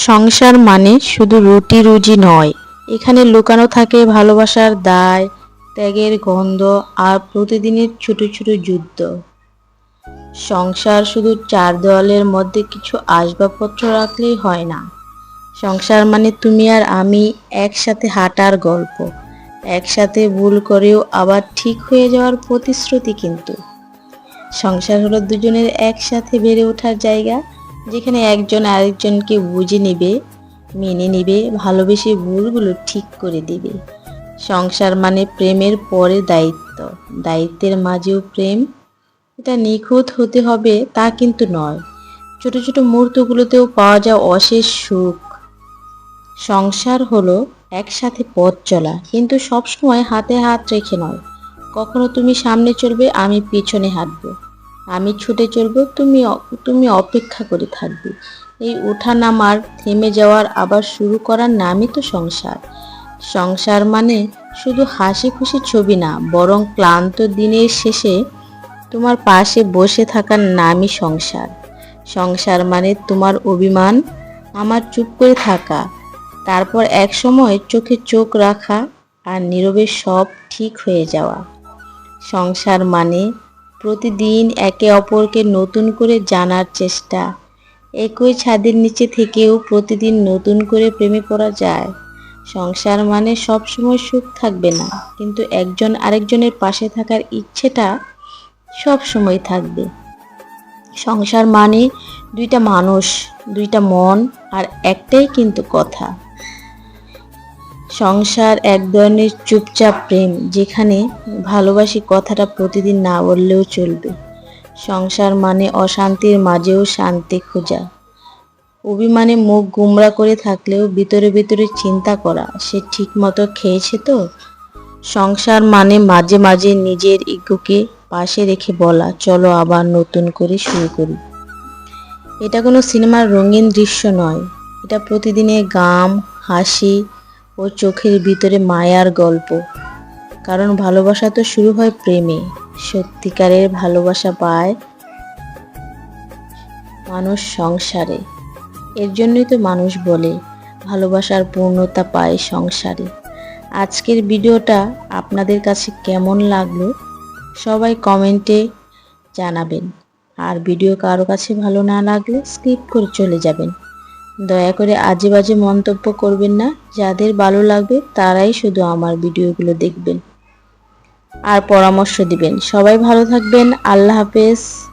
সংসার মানে শুধু রুটি রুজি নয়। এখানে লুকানো থাকে ভালোবাসার দায়, ত্যাগের গন্ধ আর প্রতিদিনের ছোট ছোট যুদ্ধ। সংসার শুধু চার দেওয়ালের মধ্যে কিছু আসবাবপত্র রাখলেই হয় না। সংসার মানে তুমি আর আমি একসাথে হাঁটার গল্প, একসাথে ভুল করেও আবার ঠিক হয়ে যাওয়ার প্রতিশ্রুতি কিন্তু। সংসার হলো দুজনের একসাথে বেড়ে ওঠার জায়গা যেখানে একজন আরেকজনকে বুঝে নেবে, মেনে নেবে, ভালোবেসে ভুলগুলো ঠিক করে দেবে। সংসার মানে প্রেমের পরে দায়িত্ব। দায়িত্বের মাঝেও প্রেম। এটা নিখুঁত হতে হবে, তা কিন্তু নয়। ছোট ছোট মুহূর্তগুলোতেও পাওয়া যায় অশেষ সুখ। সংসার হলো একসাথে পথ চলা, কিন্তু সবসময় হাতে হাত রেখে নয়। কখনো তুমি সামনে চলবে, আমি পিছনে হাঁটবো। আমি ছুটে চলবো, তুমি তুমি অপেক্ষা করে থাকবে। এই ওঠা নামার থেমে যাওয়ার আবার শুরু করার নামই তো সংসার। সংসার মানে শুধু হাসি খুশি ছবি না, বরং ক্লান্ত দিনের শেষে তোমার পাশে বসে থাকার নামই সংসার। সংসার মানে তোমার অভিমান, আমার চুপ করে থাকা, তারপর এক সময় চোখে চোখ রাখা আর নীরবে সব ঠিক হয়ে যাওয়া। সংসার মানে প্রতিদিন একে অপরকে নতুন করে জানার চেষ্টা। একই ছাদের নিচে থেকেও প্রতিদিন নতুন করে প্রেমে পড়া যায়। সংসার মানে সবসময় সুখ থাকবে না, কিন্তু একজন আরেকজনের পাশে থাকার ইচ্ছেটা সব সময় থাকবে। সংসার মানে দুইটা মানুষ, দুইটা মন আর একটাই কিন্তু কথা। সংসার এক ধরনের চুপচাপ প্রেম, যেখানে ভালোবাসি কথাটা প্রতিদিন না বললেও চলবে। সংসার মানে অশান্তির মাঝেও শান্তি খোঁজা। অভিমানে মুখ গুমরা করে থাকলেও ভিতরে ভিতরে চিন্তা করা, সে ঠিকমতো খেয়েছে তো? সংসার মানে মাঝে মাঝে নিজের ইগোকে পাশে রেখে বলা, চলো আবার নতুন করে শুরু করি। এটা কোনো সিনেমার রঙিন দৃশ্য নয়। এটা প্রতিদিনের গাম হাসি ও চোখের ভিতরে মায়ার গল্প। কারণ ভালোবাসা তো শুরু হয় প্রেমে। সত্যিকারের ভালোবাসা পায় মানুষ সংসারে। এর জন্যই তো মানুষ বলে, ভালোবাসার পূর্ণতা পায় সংসারে। আজকের ভিডিওটা আপনাদের কাছে কেমন লাগল, সবাই কমেন্টে জানাবেন। আর ভিডিও কারও কাছে ভালো না লাগলে স্কিপ করে চলে যাবেন। দয়া করে আজে বাজে মন্তব্য করবেন না। যাদের ভালো লাগবে তারাই শুধু আমার ভিডিওগুলো দেখবেন। আর পরামর্শ দিবেন। সবাই ভালো থাকবেন। আল্লাহ হাফেজ।